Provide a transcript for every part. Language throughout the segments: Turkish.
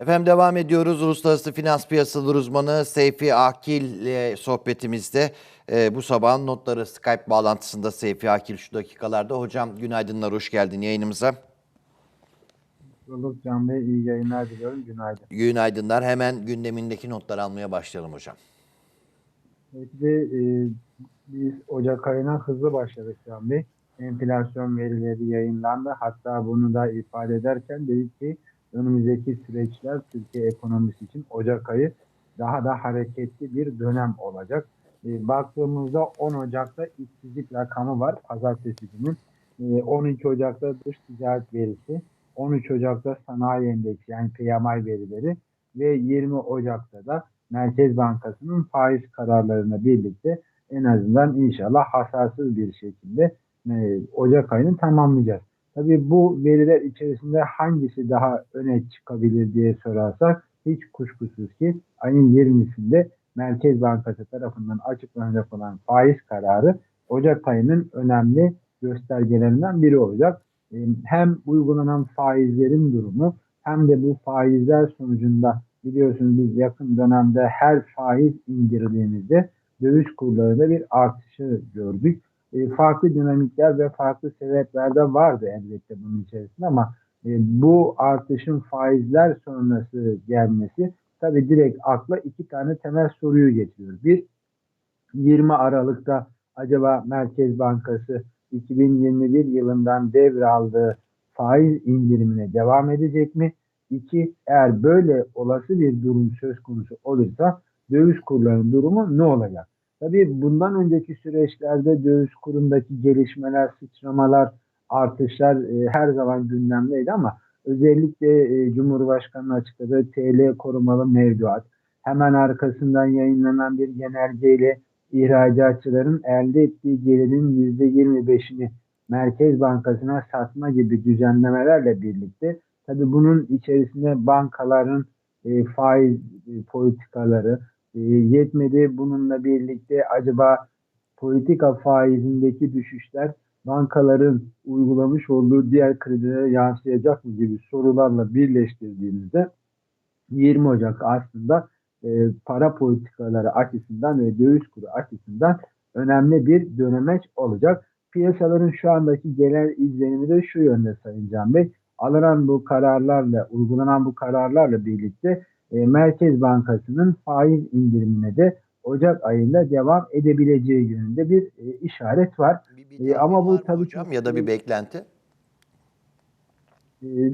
Efendim devam ediyoruz. Uluslararası finans piyasaları uzmanı Seyfi Akil ile sohbetimizde e, bu sabahın notları Skype bağlantısında Seyfi Akil şu dakikalarda. Hocam günaydınlar, hoş geldin yayınımıza. Bulduk Can Bey. iyi yayınlar diliyorum. Günaydın. Günaydınlar. Hemen gündemindeki notları almaya başlayalım hocam. Belki de e, biz Ocak ayına hızlı başladık Can Bey. Enflasyon verileri yayınlandı. Hatta bunu da ifade ederken dedik ki önümüzdeki süreçler Türkiye ekonomisi için Ocak ayı daha da hareketli bir dönem olacak. E, baktığımızda 10 Ocak'ta işsizlik rakamı var pazartesi günü. E, 12 Ocak'ta dış ticaret verisi, 13 Ocak'ta sanayi endeksi yani PMI verileri ve 20 Ocak'ta da Merkez Bankası'nın faiz kararlarına birlikte en azından inşallah hasarsız bir şekilde e, Ocak ayını tamamlayacağız. Tabii bu veriler içerisinde hangisi daha öne çıkabilir diye sorarsak hiç kuşkusuz ki ayın 20'sinde Merkez Bankası tarafından açıklanacak olan faiz kararı Ocak ayının önemli göstergelerinden biri olacak. E, Hem uygulanan faizlerin durumu hem de bu faizler sonucunda biliyorsunuz biz yakın dönemde her faiz indirdiğimizde döviz kurlarında bir artışı gördük. E, farklı dinamikler ve farklı sebepler de vardı elbette bunun içerisinde ama e, bu artışın faizler sonrası gelmesi tabii direkt akla iki tane temel soruyu getiriyor. Bir, 20 Aralık'ta acaba Merkez Bankası 2021 yılından devraldığı faiz indirimine devam edecek mi? İki, eğer böyle olası bir durum söz konusu olursa döviz kurlarının durumu ne olacak? Tabii bundan önceki süreçlerde döviz kurundaki gelişmeler, sıçramalar, artışlar e, her zaman gündemdeydi ama özellikle e, Cumhurbaşkanı açıkladığı TL korumalı mevduat, hemen arkasından yayınlanan bir genelgeyle ihracatçıların elde ettiği gelirin %25'ini Merkez Bankası'na satma gibi düzenlemelerle birlikte tabii bunun içerisinde bankaların e, faiz e, politikaları e, yetmedi. Bununla birlikte acaba politika faizindeki düşüşler bankaların uygulamış olduğu diğer kredilere yansıyacak mı gibi sorularla birleştirdiğimizde 20 Ocak aslında e, para politikaları açısından ve döviz kuru açısından önemli bir dönemeç olacak. Piyasaların şu andaki genel izlenimi de şu yönde Sayın Can Bey. Alınan bu kararlarla, uygulanan bu kararlarla birlikte e, Merkez Bankası'nın faiz indirimine de Ocak ayında devam edebileceği yönünde bir e, işaret var. Bir, bir E, ama bu tabii hocam ya da bir beklenti.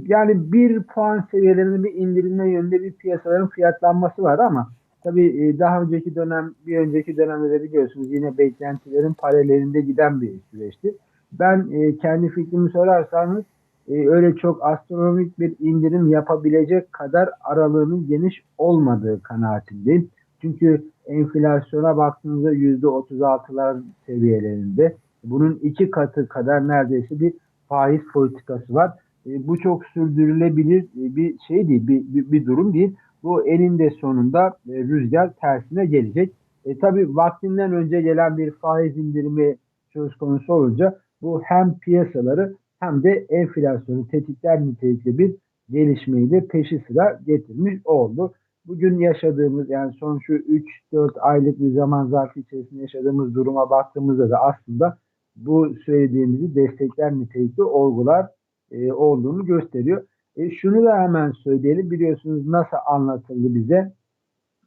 Yani bir puan seviyelerinde bir indirilme yönünde bir piyasaların fiyatlanması var ama tabii e, daha önceki dönem, bir önceki dönemde de biliyorsunuz yine beklentilerin paralelinde giden bir süreçti. Ben e, kendi fikrimi sorarsanız e, öyle çok astronomik bir indirim yapabilecek kadar aralığının geniş olmadığı kanaatindeyim. Çünkü enflasyona baktığınızda %36'lar seviyelerinde bunun iki katı kadar neredeyse bir faiz politikası var. E, bu çok sürdürülebilir e, bir şey değil, bir, bir, bir durum değil. Bu eninde sonunda e, rüzgar tersine gelecek. E, tabii vaktinden önce gelen bir faiz indirimi söz konusu olunca bu hem piyasaları hem de enflasyonu tetikler nitelikli bir gelişmeyi de peşi sıra getirmiş oldu. Bugün yaşadığımız yani son şu 3-4 aylık bir zaman zarfı içerisinde yaşadığımız duruma baktığımızda da aslında bu söylediğimizi destekler nitelikli olgular e, olduğunu gösteriyor. E, şunu da hemen söyleyelim. Biliyorsunuz nasıl anlatıldı bize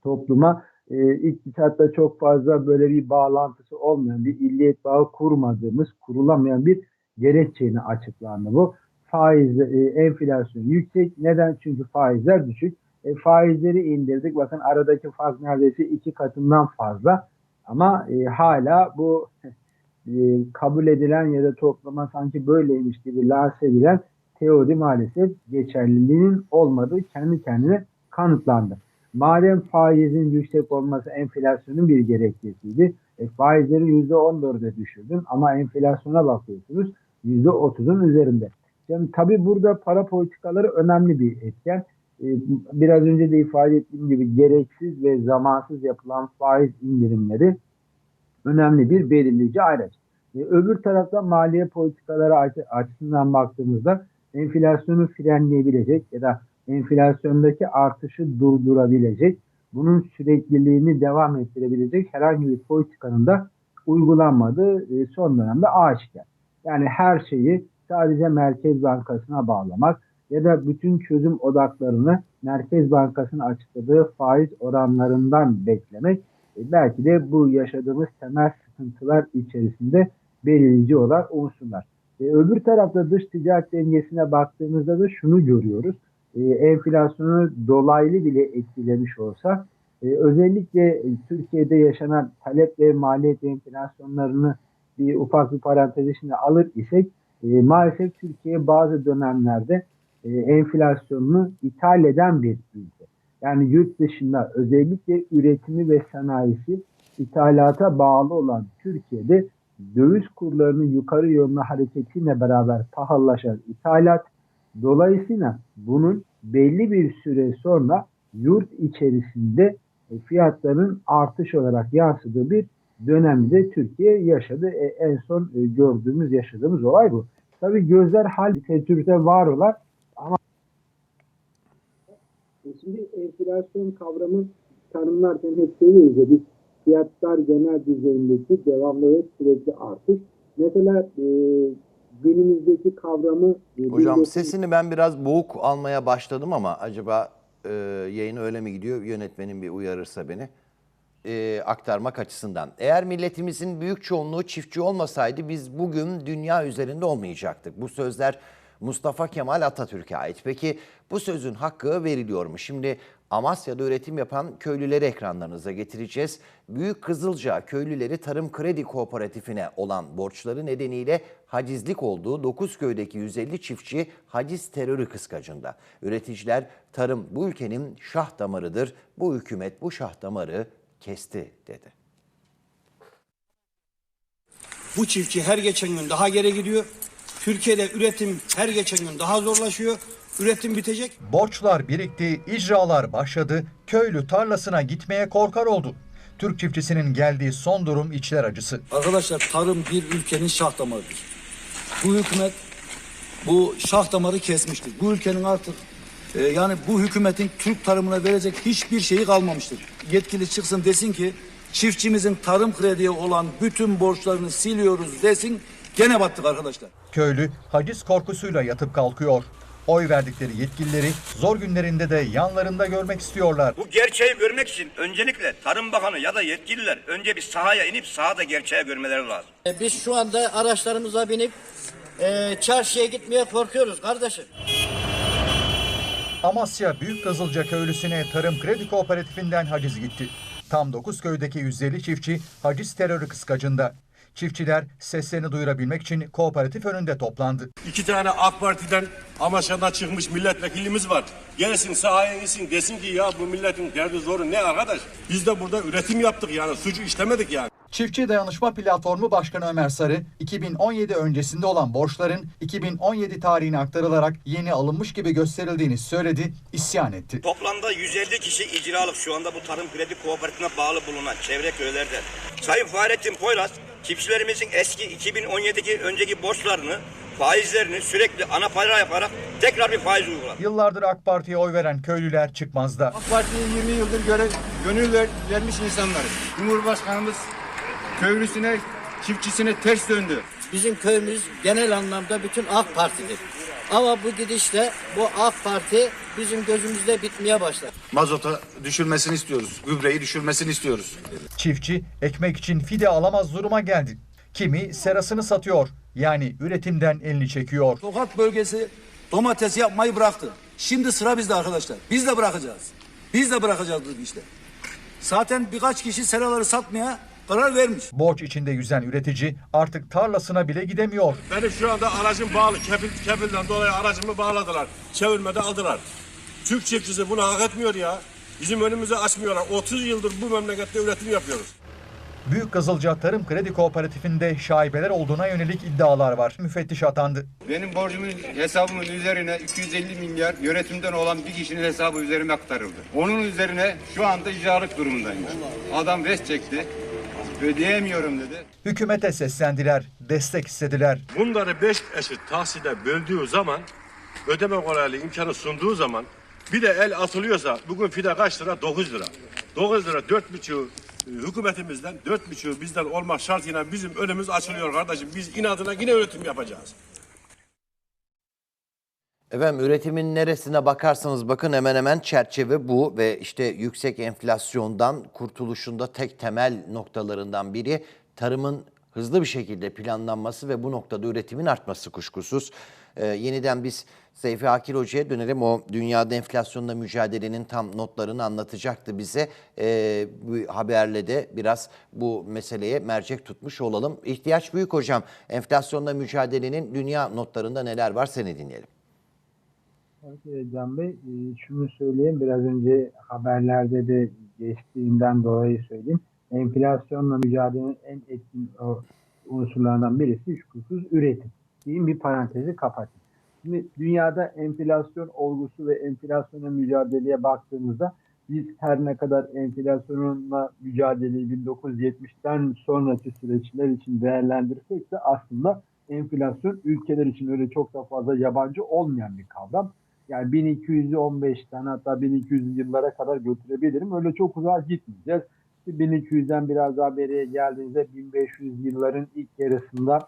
topluma. E, iktisatta çok fazla böyle bir bağlantısı olmayan, bir illiyet bağı kurmadığımız, kurulamayan bir gerekçeyle açıklandı bu. Faiz, e, enflasyon yüksek. Neden? Çünkü faizler düşük. E, faizleri indirdik. Bakın aradaki fark neredeyse iki katından fazla. Ama e, hala bu e, kabul edilen ya da topluma sanki böyleymiş gibi lanse edilen teori maalesef geçerliliğinin olmadığı kendi kendine kanıtlandı. Madem faizin yüksek olması enflasyonun bir gerekçesiydi, e, faizleri %14'e düşürdün ama enflasyona bakıyorsunuz %30'un üzerinde. Yani tabii burada para politikaları önemli bir etken. E, biraz önce de ifade ettiğim gibi gereksiz ve zamansız yapılan faiz indirimleri önemli bir belirleyici araç. E, öbür tarafta maliye politikaları açı- açısından baktığımızda enflasyonu frenleyebilecek ya da enflasyondaki artışı durdurabilecek, bunun sürekliliğini devam ettirebilecek herhangi bir politikanın da uygulanmadığı e, son dönemde aşikar. Yani her şeyi sadece Merkez Bankası'na bağlamak ya da bütün çözüm odaklarını Merkez Bankası'nın açıkladığı faiz oranlarından beklemek e, belki de bu yaşadığımız temel sıkıntılar içerisinde belirleyici olan unsurlar. E, öbür tarafta dış ticaret dengesine baktığımızda da şunu görüyoruz. E, enflasyonu dolaylı bile etkilemiş olsa e, özellikle e, Türkiye'de yaşanan talep ve maliyet enflasyonlarını bir ufak bir parantez içinde alır isek e, maalesef Türkiye bazı dönemlerde e, enflasyonunu ithal eden bir ülke. Yani yurt dışında özellikle üretimi ve sanayisi ithalata bağlı olan Türkiye'de döviz kurlarının yukarı yönlü hareketiyle beraber pahalılaşan ithalat dolayısıyla bunun belli bir süre sonra yurt içerisinde e, fiyatların artış olarak yansıdığı bir dönemde Türkiye yaşadı. E, en son e, gördüğümüz, yaşadığımız olay bu. Tabii gözler hal literatürde var olan ama E, şimdi enflasyon kavramı tanımlarken hep söylüyoruz ya biz fiyatlar genel düzeyindeki devamlı ve sürekli artış. Mesela e, günümüzdeki kavramı e, Hocam 1900 sesini ben biraz boğuk almaya başladım ama acaba e, yayın öyle mi gidiyor? Yönetmenim bir uyarırsa beni e, aktarmak açısından. Eğer milletimizin büyük çoğunluğu çiftçi olmasaydı biz bugün dünya üzerinde olmayacaktık. Bu sözler Mustafa Kemal Atatürk'e ait. Peki bu sözün hakkı veriliyor mu? Şimdi Amasya'da üretim yapan köylüleri ekranlarınıza getireceğiz. Büyük Kızılca köylüleri Tarım Kredi Kooperatifine olan borçları nedeniyle hacizlik olduğu 9 köydeki 150 çiftçi haciz terörü kıskacında. Üreticiler tarım bu ülkenin şah damarıdır. Bu hükümet bu şah damarı kesti dedi. Bu çiftçi her geçen gün daha geri gidiyor. Türkiye'de üretim her geçen gün daha zorlaşıyor. Üretim bitecek. Borçlar birikti, icralar başladı, köylü tarlasına gitmeye korkar oldu. Türk çiftçisinin geldiği son durum içler acısı. Arkadaşlar tarım bir ülkenin şah damarıdır. Bu hükümet bu şah damarı kesmiştir. Bu ülkenin artık e, yani bu hükümetin Türk tarımına verecek hiçbir şeyi kalmamıştır. Yetkili çıksın desin ki çiftçimizin tarım krediye olan bütün borçlarını siliyoruz desin. Gene battık arkadaşlar. Köylü haciz korkusuyla yatıp kalkıyor. Oy verdikleri yetkilileri zor günlerinde de yanlarında görmek istiyorlar. Bu gerçeği görmek için öncelikle Tarım Bakanı ya da yetkililer önce bir sahaya inip sahada gerçeği görmeleri lazım. E, Biz şu anda araçlarımıza binip e, çarşıya gitmeye korkuyoruz kardeşim. Amasya Büyük Kızılca köylüsüne Tarım Kredi Kooperatifinden haciz gitti. Tam 9 köydeki 150 çiftçi haciz terörü kıskacında. Çiftçiler seslerini duyurabilmek için kooperatif önünde toplandı. İki tane AK Parti'den Amasya'dan çıkmış milletvekilimiz var. Gelsin sahaya insin desin ki ya bu milletin derdi zoru ne arkadaş? Biz de burada üretim yaptık yani suçu işlemedik yani. Çiftçi Dayanışma Platformu Başkanı Ömer Sarı, 2017 öncesinde olan borçların 2017 tarihine aktarılarak yeni alınmış gibi gösterildiğini söyledi, isyan etti. Toplamda 150 kişi icralık şu anda bu Tarım Kredi Kooperatifine bağlı bulunan çevre köylerde. Sayın Fahrettin Poyraz çiftçilerimizin eski 2017'deki önceki borçlarını faizlerini sürekli ana para yaparak tekrar bir faiz uyguladı. Yıllardır AK Parti'ye oy veren köylüler çıkmazda. AK Parti'ye 20 yıldır görev, gönül ver, vermiş insanlarız. Cumhurbaşkanımız köylüsüne, çiftçisine ters döndü. Bizim köyümüz genel anlamda bütün AK Parti'dir. Ama bu gidişle bu AK Parti bizim gözümüzde bitmeye başladı. Mazota düşürmesini istiyoruz. Gübreyi düşürmesini istiyoruz. Çiftçi ekmek için fide alamaz duruma geldi. Kimi serasını satıyor, yani üretimden elini çekiyor. Tokat bölgesi domates yapmayı bıraktı. Şimdi sıra bizde arkadaşlar. Biz de bırakacağız. Biz de bırakacağız bu işte. Zaten birkaç kişi seraları satmaya karar vermiş. Borç içinde yüzen üretici artık tarlasına bile gidemiyor. Benim şu anda aracım bağlı. Kefil, kefilden dolayı aracımı bağladılar. Çevirmede aldılar. Türk çiftçisi bunu hak etmiyor ya. Bizim önümüzü açmıyorlar. 30 yıldır bu memlekette üretim yapıyoruz. Büyük Kızılca Tarım Kredi Kooperatifinde şaibeler olduğuna yönelik iddialar var. Müfettiş atandı. Benim borcumun hesabımın üzerine 250 milyar yönetimden olan bir kişinin hesabı üzerime aktarıldı. Onun üzerine şu anda icralık durumundayım. Adam res çekti. Ödeyemiyorum dedi. Hükümete seslendiler, destek istediler. Bunları 5 eşit tahside böldüğü zaman ödeme kolaylığı imkanı sunduğu zaman Bir de el atılıyorsa bugün fide kaç lira? 9 lira. 9 lira 4,5 e, hükümetimizden 4,5 bizden olmak şartıyla bizim önümüz açılıyor kardeşim. Biz inadına yine üretim yapacağız. Efendim üretimin neresine bakarsanız bakın hemen hemen çerçeve bu ve işte yüksek enflasyondan kurtuluşunda tek temel noktalarından biri tarımın hızlı bir şekilde planlanması ve bu noktada üretimin artması kuşkusuz. Ee, yeniden biz Seyfi Akil Hoca'ya dönelim. O dünyada enflasyonla mücadelenin tam notlarını anlatacaktı bize. Ee, bu haberle de biraz bu meseleye mercek tutmuş olalım. İhtiyaç büyük hocam. Enflasyonla mücadelenin dünya notlarında neler var seni dinleyelim. Evet Can Bey, e, şunu söyleyeyim biraz önce haberlerde de geçtiğinden dolayı söyleyeyim. Enflasyonla mücadelenin en etkin unsurlarından birisi şüphesiz üretim. Diyeyim bir parantezi kapatayım. Şimdi dünyada enflasyon olgusu ve enflasyonla mücadeleye baktığımızda biz her ne kadar enflasyonla mücadeleyi 1970'ten sonraki süreçler için değerlendirsek de aslında enflasyon ülkeler için öyle çok da fazla yabancı olmayan bir kavram. Yani 1215'ten hatta 1200 yıllara kadar götürebilirim. Öyle çok uzağa gitmeyeceğiz. İşte 1200'den biraz daha beriye geldiğinizde 1500 yılların ilk yarısında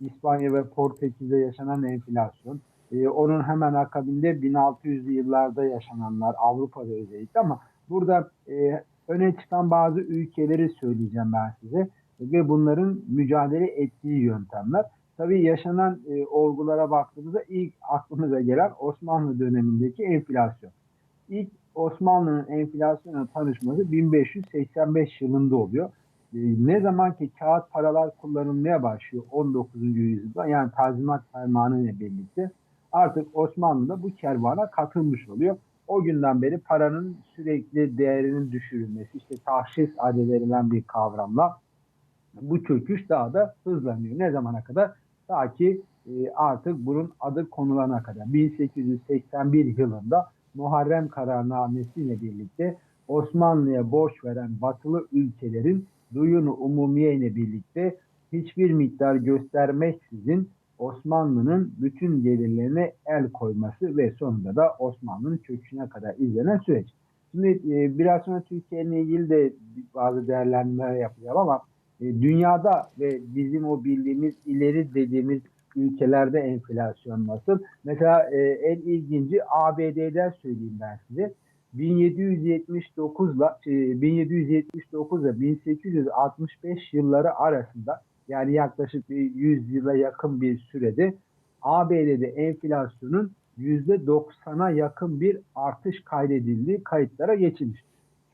İspanya ve Portekiz'de yaşanan enflasyon. Ee, onun hemen akabinde 1600'lü yıllarda yaşananlar Avrupa'da özellikle ama burada e, öne çıkan bazı ülkeleri söyleyeceğim ben size ve bunların mücadele ettiği yöntemler. Tabii yaşanan e, olgulara baktığımızda ilk aklımıza gelen Osmanlı dönemindeki enflasyon. İlk Osmanlı'nın enflasyona tanışması 1585 yılında oluyor. E, ne zaman ki kağıt paralar kullanılmaya başlıyor 19. yüzyılda yani Tanzimat Fermanı ile birlikte artık Osmanlı da bu kervana katılmış oluyor. O günden beri paranın sürekli değerinin düşürülmesi, işte tahşiş adı verilen bir kavramla bu çöküş daha da hızlanıyor. Ne zamana kadar? Ta ki e, artık bunun adı konulana kadar. 1881 yılında Muharrem kararnamesiyle birlikte Osmanlı'ya borç veren batılı ülkelerin duyunu umumiye birlikte hiçbir miktar göstermeksizin Osmanlı'nın bütün gelirlerine el koyması ve sonunda da Osmanlı'nın çöküşüne kadar izlenen süreç. Şimdi e, biraz sonra Türkiye ile ilgili de bazı değerlendirmeler yapacağım ama dünyada ve bizim o bildiğimiz ileri dediğimiz ülkelerde enflasyon nasıl? Mesela e, en ilginci ABD'den söyleyeyim ben size. 1779 ile 1779 ile 1865 yılları arasında yani yaklaşık bir 100 yıla yakın bir sürede ABD'de enflasyonun %90'a yakın bir artış kaydedildiği kayıtlara geçilmiş.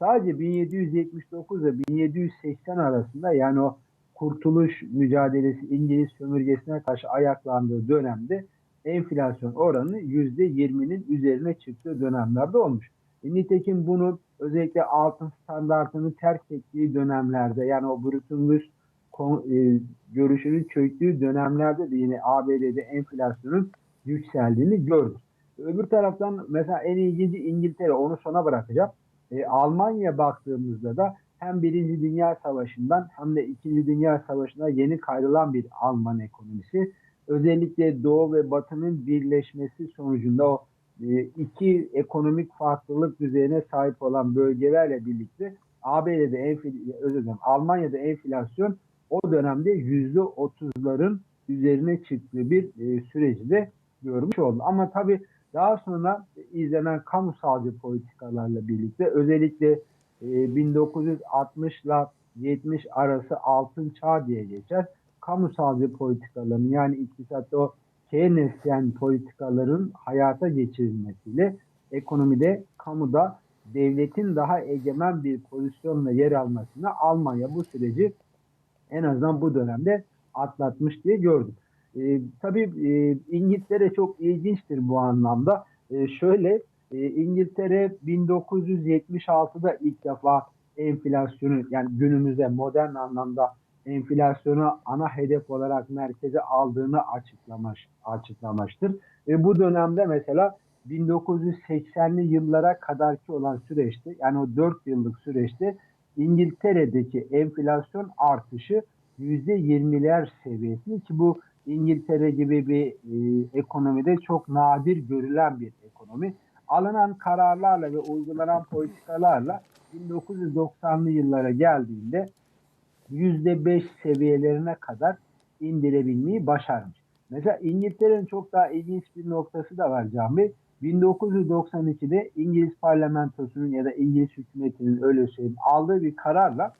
Sadece 1779 ile 1780 arasında yani o kurtuluş mücadelesi İngiliz sömürgesine karşı ayaklandığı dönemde enflasyon oranı %20'nin üzerine çıktığı dönemlerde olmuş. E, nitekim bunu özellikle altın standartını terk ettiği dönemlerde yani o Brutus e, görüşünün çöktüğü dönemlerde de yine ABD'de enflasyonun yükseldiğini gördük. Öbür taraftan mesela en ilginci İngiltere onu sona bırakacağım. E, Almanya baktığımızda da hem Birinci Dünya Savaşı'ndan hem de İkinci Dünya Savaşı'na yeni kayrılan bir Alman ekonomisi. Özellikle Doğu ve Batı'nın birleşmesi sonucunda o e, iki ekonomik farklılık düzeyine sahip olan bölgelerle birlikte ABD'de enfl- özür dilerim, Almanya'da enflasyon o dönemde yüzde otuzların üzerine çıktığı bir e, süreci de görmüş oldu. Ama tabii daha sonra izlenen kamusalcı politikalarla birlikte özellikle e, 1960 ile 70 arası altın çağ diye geçer. Kamusalcı politikaların yani iktisatta o Keynesyen politikaların hayata geçirilmesiyle ekonomide, kamuda devletin daha egemen bir pozisyonla yer almasına Almanya bu süreci en azından bu dönemde atlatmış diye gördük. E, tabii e, İngiltere çok ilginçtir bu anlamda. E, şöyle e, İngiltere 1976'da ilk defa enflasyonu yani günümüzde modern anlamda enflasyonu ana hedef olarak merkeze aldığını açıklamış açıklamıştır. Ve bu dönemde mesela 1980'li yıllara kadarki olan süreçte yani o 4 yıllık süreçte İngiltere'deki enflasyon artışı %20'ler seviyesinde ki bu İngiltere gibi bir e, ekonomide çok nadir görülen bir ekonomi. alınan kararlarla ve uygulanan politikalarla 1990'lı yıllara geldiğinde %5 seviyelerine kadar indirebilmeyi başarmış. Mesela İngiltere'nin çok daha ilginç bir noktası da var Can Bey. 1992'de İngiliz parlamentosunun ya da İngiliz hükümetinin öyle söyleyeyim aldığı bir kararla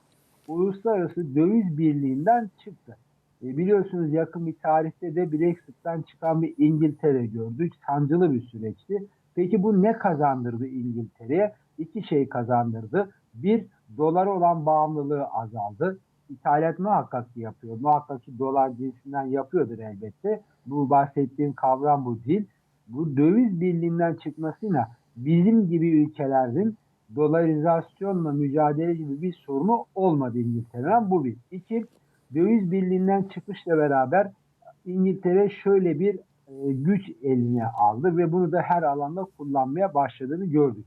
uluslararası döviz birliğinden çıktı. E, biliyorsunuz yakın bir tarihte de Brexit'ten çıkan bir İngiltere gördük. Sancılı bir süreçti. Peki bu ne kazandırdı İngiltere'ye? İki şey kazandırdı. Bir, dolara olan bağımlılığı azaldı. İthalat muhakkak ki yapıyor. Muhakkak ki dolar cinsinden yapıyordur elbette. Bu bahsettiğim kavram bu değil. Bu döviz birliğinden çıkmasıyla bizim gibi ülkelerin dolarizasyonla mücadele gibi bir sorunu olmadı İngiltere'nin. Bu bir. İki, döviz birliğinden çıkışla beraber İngiltere şöyle bir e, güç eline aldı ve bunu da her alanda kullanmaya başladığını gördük.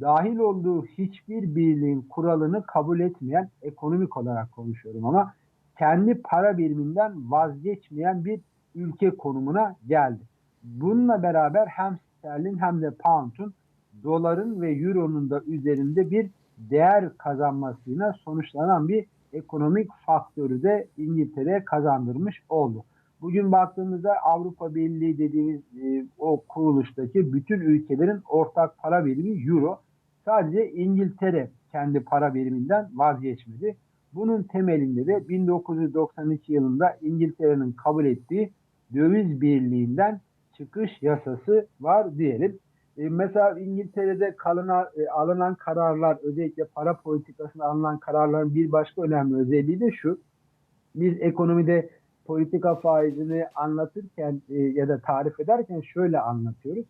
Dahil olduğu hiçbir birliğin kuralını kabul etmeyen, ekonomik olarak konuşuyorum ama kendi para biriminden vazgeçmeyen bir ülke konumuna geldi. Bununla beraber hem sterlin hem de pound'un doların ve euronun da üzerinde bir değer kazanmasıyla sonuçlanan bir ekonomik faktörü de İngiltere'ye kazandırmış oldu. Bugün baktığımızda Avrupa Birliği dediğimiz e, o kuruluştaki bütün ülkelerin ortak para birimi euro. Sadece İngiltere kendi para biriminden vazgeçmedi. Bunun temelinde de 1992 yılında İngiltere'nin kabul ettiği döviz birliğinden çıkış yasası var diyelim. E, mesela İngiltere'de kalına, e, alınan kararlar özellikle para politikasında alınan kararların bir başka önemli özelliği de şu. Biz ekonomide politika faizini anlatırken e, ya da tarif ederken şöyle anlatıyoruz.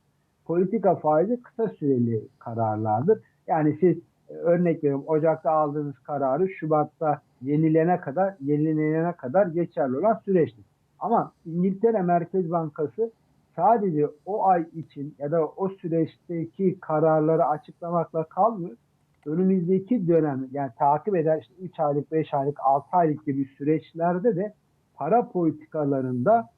Politika faizi kısa süreli kararlardır. Yani siz e, örnek veriyorum Ocak'ta aldığınız kararı Şubat'ta yenilene kadar yenilenene kadar geçerli olan süreçtir. Ama İngiltere Merkez Bankası sadece o ay için ya da o süreçteki kararları açıklamakla kalmıyor. Önümüzdeki dönem yani takip eder işte 3 aylık, 5 aylık, 6 aylık gibi süreçlerde de para politikalarında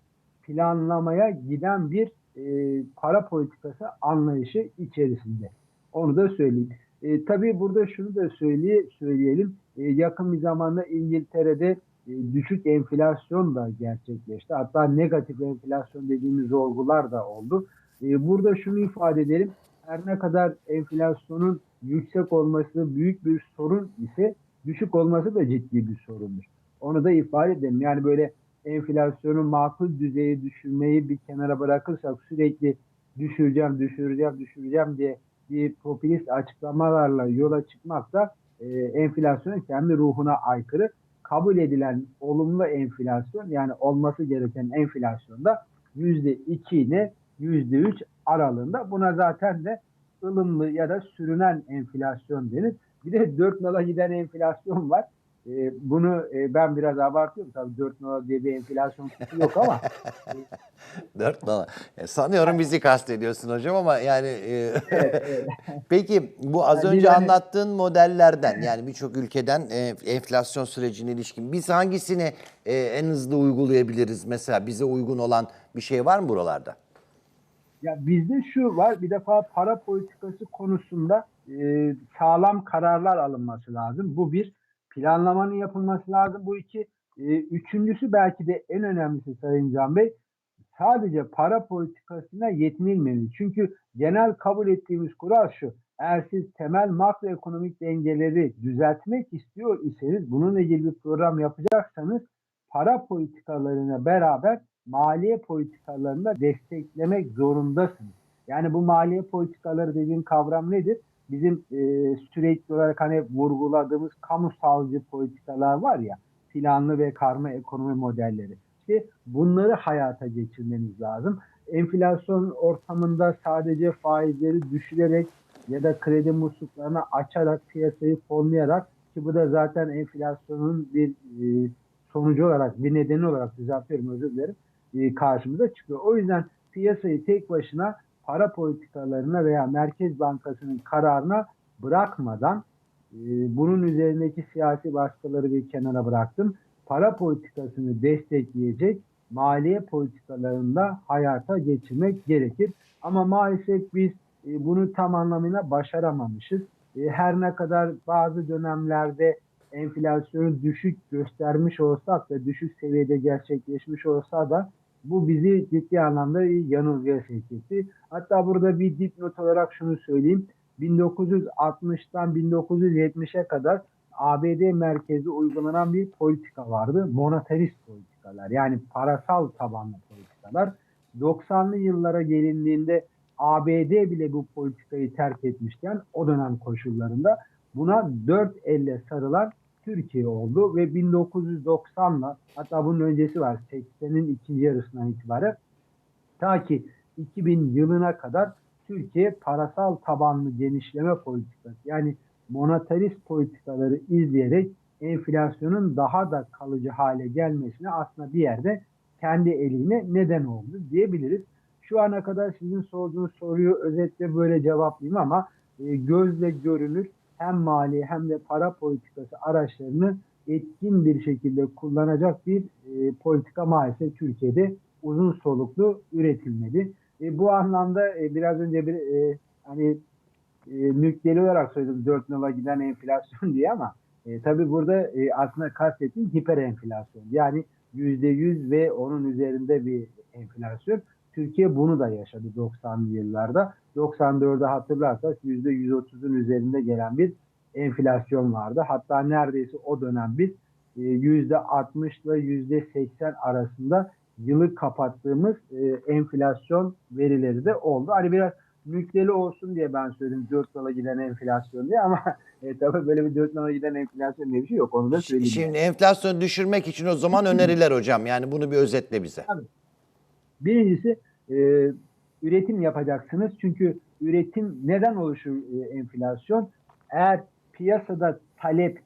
planlamaya giden bir e, para politikası anlayışı içerisinde. Onu da söyleyeyim. E, tabii burada şunu da söyleye, söyleyelim. E, yakın bir zamanda İngiltere'de düşük enflasyon da gerçekleşti. Hatta negatif enflasyon dediğimiz olgular da oldu. E, burada şunu ifade edelim. Her ne kadar enflasyonun yüksek olması büyük bir sorun ise düşük olması da ciddi bir sorundur. Onu da ifade edelim. Yani böyle enflasyonu makul düzeye düşürmeyi bir kenara bırakırsak sürekli düşüreceğim, düşüreceğim, düşüreceğim diye bir popülist açıklamalarla yola çıkmak da e, enflasyonun kendi ruhuna aykırı. Kabul edilen olumlu enflasyon yani olması gereken enflasyonda %2 ile %3 aralığında. Buna zaten de ılımlı ya da sürünen enflasyon denir. Bir de 4 nala giden enflasyon var. E, bunu e, ben biraz abartıyorum. Tabii 4 nala diye bir enflasyon yok ama Dört dolar. E, sanıyorum bizi kastediyorsun hocam ama yani e, peki bu az Yani önce hani- anlattığın modellerden yani birçok ülkeden e, enflasyon sürecine ilişkin biz hangisini e, en hızlı uygulayabiliriz mesela bize uygun olan bir şey var mı buralarda? Ya bizde şu var bir defa para politikası konusunda e, sağlam kararlar alınması lazım. Bu bir planlamanın yapılması lazım. Bu iki e, üçüncüsü belki de en önemlisi Sayın Can Bey sadece para politikasına yetinilmeli. Çünkü genel kabul ettiğimiz kural şu. Eğer siz temel makroekonomik dengeleri düzeltmek istiyor iseniz bununla ilgili bir program yapacaksanız para politikalarına beraber maliye politikalarını da desteklemek zorundasınız. Yani bu maliye politikaları dediğim kavram nedir? Bizim e, sürekli olarak hani vurguladığımız kamusalcı politikalar var ya, planlı ve karma ekonomi modelleri. İşte bunları hayata geçirmeniz lazım. Enflasyon ortamında sadece faizleri düşürerek ya da kredi musluklarını açarak piyasayı fonlayarak ki bu da zaten enflasyonun bir e, sonucu olarak bir nedeni olarak düzeltiyorum özür dilerim e, karşımıza çıkıyor. O yüzden piyasayı tek başına para politikalarına veya Merkez Bankası'nın kararına bırakmadan e, bunun üzerindeki siyasi baskıları bir kenara bıraktım. Para politikasını destekleyecek maliye politikalarında hayata geçirmek gerekir. Ama maalesef biz e, bunu tam anlamıyla başaramamışız. E, her ne kadar bazı dönemlerde enflasyonu düşük göstermiş olsak da düşük seviyede gerçekleşmiş olsa da bu bizi ciddi anlamda yanılgıya sevk etti. Hatta burada bir dipnot olarak şunu söyleyeyim. 1960'tan 1970'e kadar ABD merkezi uygulanan bir politika vardı. Monetarist politikalar yani parasal tabanlı politikalar. 90'lı yıllara gelindiğinde ABD bile bu politikayı terk etmişken o dönem koşullarında buna dört elle sarılan Türkiye oldu ve 1990'la hatta bunun öncesi var 80'in ikinci yarısından itibaren ta ki 2000 yılına kadar Türkiye parasal tabanlı genişleme politikası yani monetarist politikaları izleyerek enflasyonun daha da kalıcı hale gelmesine aslında bir yerde kendi eline neden oldu diyebiliriz. Şu ana kadar sizin sorduğunuz soruyu özetle böyle cevaplayayım ama e, gözle görünür hem mali hem de para politikası araçlarını etkin bir şekilde kullanacak bir e, politika maalesef Türkiye'de uzun soluklu üretilmedi. E, bu anlamda e, biraz önce bir e, hani e, nükteli olarak söyledim 4 nala giden enflasyon diye ama e, tabii burada e, aslında kastettiğim hiper enflasyon. Yani %100 ve onun üzerinde bir enflasyon. Türkiye bunu da yaşadı 90'lı yıllarda. 94'de hatırlarsak %130'un üzerinde gelen bir enflasyon vardı. Hatta neredeyse o dönem biz e, %60 ile %80 arasında yılı kapattığımız e, enflasyon verileri de oldu. Hani biraz nükteli olsun diye ben söyledim 4 nala giden enflasyon diye ama e, tabii böyle bir 4 nala giden enflasyon diye bir şey yok. Onu da söyleyeyim. Şimdi enflasyonu düşürmek için o zaman öneriler hocam. Yani bunu bir özetle bize. Birincisi e, üretim yapacaksınız. Çünkü üretim neden oluşur e, enflasyon? Eğer piyasada talep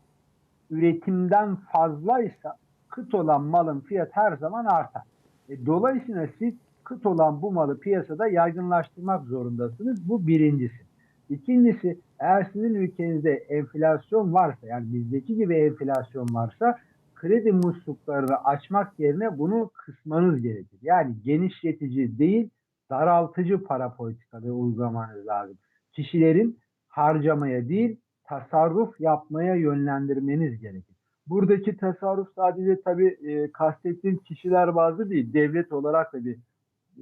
üretimden fazlaysa kıt olan malın fiyatı her zaman artar. E, dolayısıyla siz kıt olan bu malı piyasada yaygınlaştırmak zorundasınız. Bu birincisi. İkincisi eğer sizin ülkenizde enflasyon varsa yani bizdeki gibi enflasyon varsa kredi musluklarını açmak yerine bunu kısmanız gerekir. Yani genişletici değil daraltıcı para politikaları uygulamanız lazım. Kişilerin harcamaya değil tasarruf yapmaya yönlendirmeniz gerekir. Buradaki tasarruf sadece tabii e, kastettiğim kişiler bazı değil, devlet olarak da bir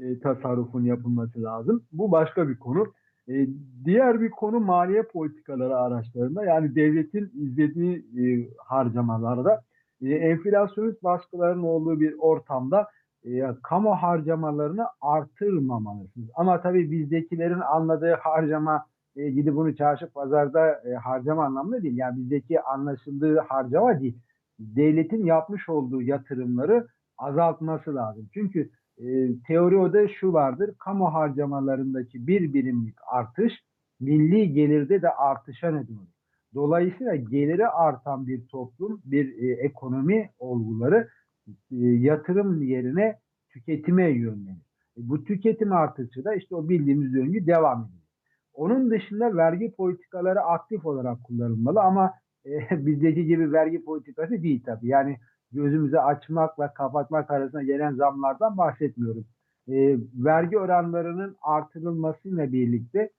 e, tasarrufun yapılması lazım. Bu başka bir konu. E, diğer bir konu maliye politikaları araçlarında yani devletin izlediği e, harcamalarda e, enflasyonist baskıların olduğu bir ortamda e, kamu harcamalarını artırmamalısınız. Ama tabii bizdekilerin anladığı harcama e, gidip bunu çarşı pazarda e, harcama anlamında değil. Yani bizdeki anlaşıldığı harcama değil. Devletin yapmış olduğu yatırımları azaltması lazım. Çünkü e, teoride şu vardır. Kamu harcamalarındaki bir birimlik artış milli gelirde de artışa neden olur. Dolayısıyla geliri artan bir toplum, bir e, ekonomi olguları e, yatırım yerine tüketime yönlenir. E, bu tüketim artışı da işte o bildiğimiz döngü devam ediyor. Onun dışında vergi politikaları aktif olarak kullanılmalı ama e, bizdeki gibi vergi politikası değil tabii. Yani gözümüzü açmakla kapatmak arasında gelen zamlardan bahsetmiyorum. E, vergi oranlarının artırılmasıyla birlikte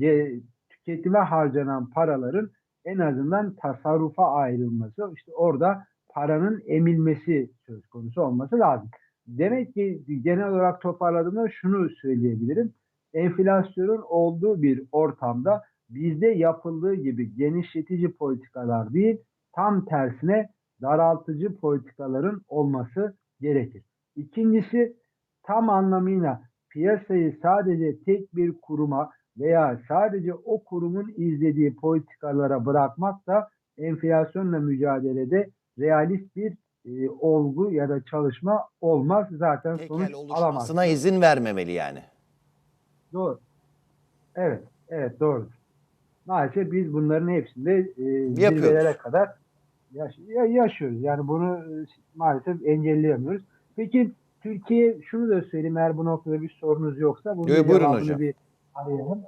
e, tüketime harcanan paraların en azından tasarrufa ayrılması, işte orada paranın emilmesi söz konusu olması lazım. Demek ki genel olarak toparladığımda şunu söyleyebilirim. Enflasyonun olduğu bir ortamda bizde yapıldığı gibi genişletici politikalar değil, tam tersine daraltıcı politikaların olması gerekir. İkincisi tam anlamıyla piyasayı sadece tek bir kuruma veya sadece o kurumun izlediği politikalara bırakmak da enflasyonla mücadelede realist bir e, olgu ya da çalışma olmaz. Zaten sonuç Tekel alamaz. oluşmasına izin vermemeli yani. Doğru. Evet, evet doğru. Maalesef biz bunların hepsinde e, zirvelere kadar yaş- ya- yaşıyoruz. Yani bunu e, maalesef engelleyemiyoruz. Peki Türkiye şunu da söyleyeyim eğer bu noktada bir sorunuz yoksa bunun Yo, buyurun cevabını hocam. bir arayalım.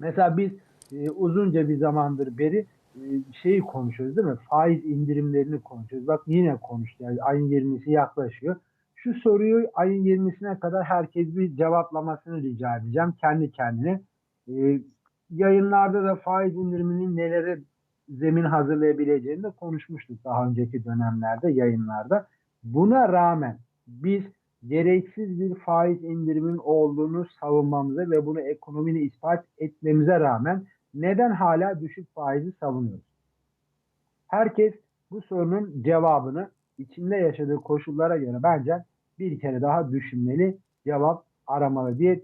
Mesela biz e, uzunca bir zamandır beri e, şeyi konuşuyoruz değil mi? Faiz indirimlerini konuşuyoruz. Bak yine konuştuk. Yani ayın 20'si yaklaşıyor. Şu soruyu ayın 20'sine kadar herkes bir cevaplamasını rica edeceğim kendi kendine. E, yayınlarda da faiz indiriminin nelere zemin hazırlayabileceğini de konuşmuştuk daha önceki dönemlerde yayınlarda. Buna rağmen biz gereksiz bir faiz indirimin olduğunu savunmamıza ve bunu ekonominin ispat etmemize rağmen neden hala düşük faizi savunuyoruz? Herkes bu sorunun cevabını içinde yaşadığı koşullara göre bence bir kere daha düşünmeli, cevap aramalı diye e,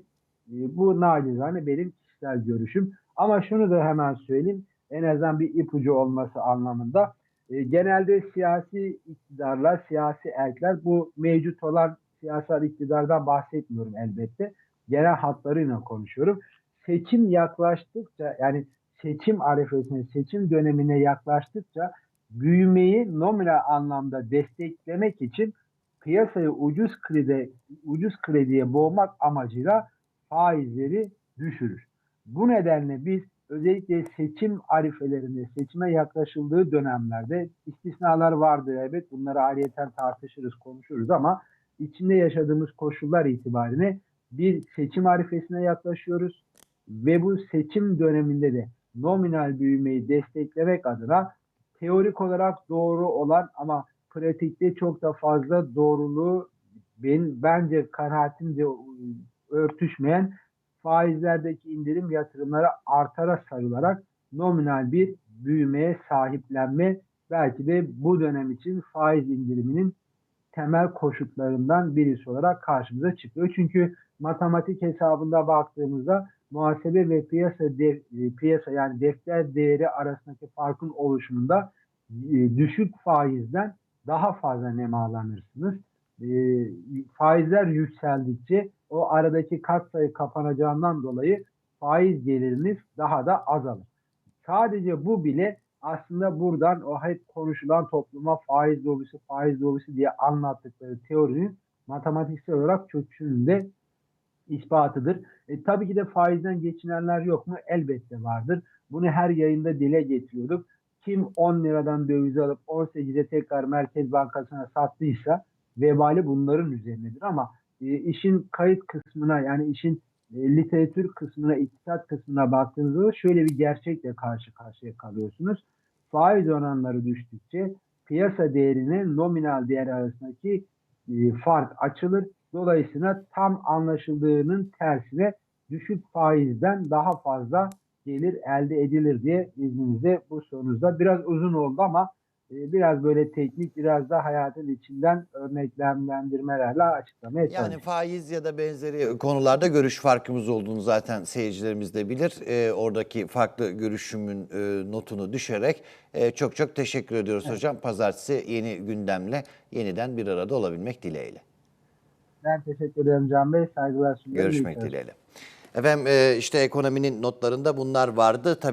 bu nacizane benim kişisel görüşüm. Ama şunu da hemen söyleyeyim en azından bir ipucu olması anlamında. E, genelde siyasi iktidarlar, siyasi erkler bu mevcut olan siyasal iktidardan bahsetmiyorum elbette. Genel hatlarıyla konuşuyorum. Seçim yaklaştıkça yani seçim arifesine, seçim dönemine yaklaştıkça büyümeyi nominal anlamda desteklemek için piyasayı ucuz kredi ucuz krediye boğmak amacıyla faizleri düşürür. Bu nedenle biz özellikle seçim arifelerinde, seçime yaklaşıldığı dönemlerde istisnalar vardır elbet. Bunları ayrıyeten tartışırız, konuşuruz ama içinde yaşadığımız koşullar itibariyle bir seçim arifesine yaklaşıyoruz. Ve bu seçim döneminde de nominal büyümeyi desteklemek adına teorik olarak doğru olan ama pratikte çok da fazla doğruluğu ben, bence kanaatimce örtüşmeyen faizlerdeki indirim yatırımlara artara sarılarak nominal bir büyümeye sahiplenme belki de bu dönem için faiz indiriminin temel koşullarından birisi olarak karşımıza çıkıyor. Çünkü matematik hesabında baktığımızda muhasebe ve piyasa de, piyasa yani defter değeri arasındaki farkın oluşumunda e, düşük faizden daha fazla nemalanırsınız. E, faizler yükseldikçe o aradaki katsayı kapanacağından dolayı faiz geliriniz daha da azalır. Sadece bu bile aslında buradan o hep konuşulan topluma faiz lobisi, faiz lobisi diye anlattıkları teorinin matematiksel olarak çöküşünün de ispatıdır. E, tabii ki de faizden geçinenler yok mu? Elbette vardır. Bunu her yayında dile getiriyorduk. Kim 10 liradan döviz alıp 18'e tekrar Merkez Bankası'na sattıysa vebali bunların üzerinedir. Ama e, işin kayıt kısmına yani işin literatür kısmına, iktisat kısmına baktığınızda şöyle bir gerçekle karşı karşıya kalıyorsunuz. Faiz oranları düştükçe piyasa değerinin nominal değer arasındaki e, fark açılır. Dolayısıyla tam anlaşıldığının tersine düşük faizden daha fazla gelir elde edilir diye izninizle bu sorunuzda biraz uzun oldu ama e, biraz böyle teknik biraz da hayatın içinden örneklendirmelerle açıklamaya Yani çalışacağım. faiz ya da benzeri konularda görüş farkımız olduğunu zaten seyircilerimiz de bilir. Ee, oradaki farklı görüşümün e, notunu düşerek e, çok çok teşekkür ediyoruz hocam. Pazartesi yeni gündemle yeniden bir arada olabilmek dileğiyle. Ben teşekkür ederim Can Bey. Saygılar sunuyorum. Görüşmek dileğiyle. Efendim e, işte ekonominin notlarında bunlar vardı. Tabii